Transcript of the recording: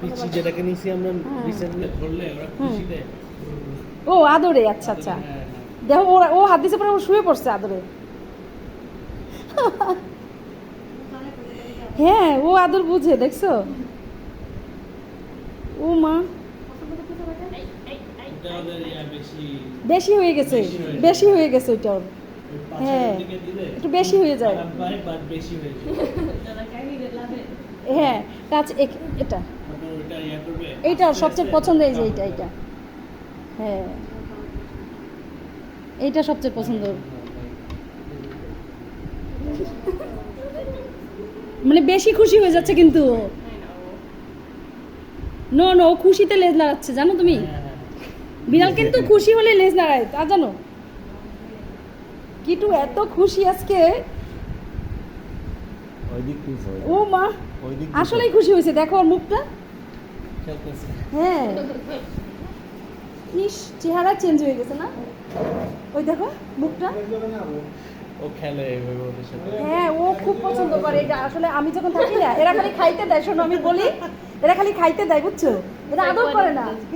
Peachy যেটাকে নিছি আমরা হ্যাঁ। রিসেন্টলি ধরলে ওরা খুশি দেয় ও আদরে আচ্ছা আচ্ছা। হ্যাঁ, হ্যাঁ। দেখো ও ও হাত দিছে পরে ও শুয়ে পড়ছে আদরে। হ্যাঁ ও আদর বুঝে দেখছ? ও মা। বেশি হয়ে গেছে বেশি হয়ে গেছে। ওইটা ওর। হ্যাঁ। একটু হয়ে বেশি হয়ে যায়। হ্যাঁ কাজ এটা। এইটা সবচেয়ে পছন্দ এই যে এইটা এইটা। হ্যাঁ। এইটা সবচেয়ে পছন্দ। মানে বেশি খুশি হয়ে যাচ্ছে কিন্তু নো নো খুশিতে লেজ নাড়াচ্ছে জানো তুমি? হ্যাঁ, হ্যাঁ। বিড়াল কিন্তু খুশি হলে লেজ নাড়ায় তা জানো? কিটু এত খুশি আজকে। ও মা আসলেই খুশি হয়েছে। দেখো ওর মুখটা। হ্যাঁ। ইস চেহারা চেঞ্জ হয়ে গেছে না? ওই দেখো মুখটা। ও খেলে হ্যাঁ ও খুব পছন্দ করে। এটা আসলে আমি যখন থাকি না এরা খালি খাইতে দেয় শোনো আমি বলি এরা খালি খাইতে দেয় বুঝছ? এরা আদর করে না।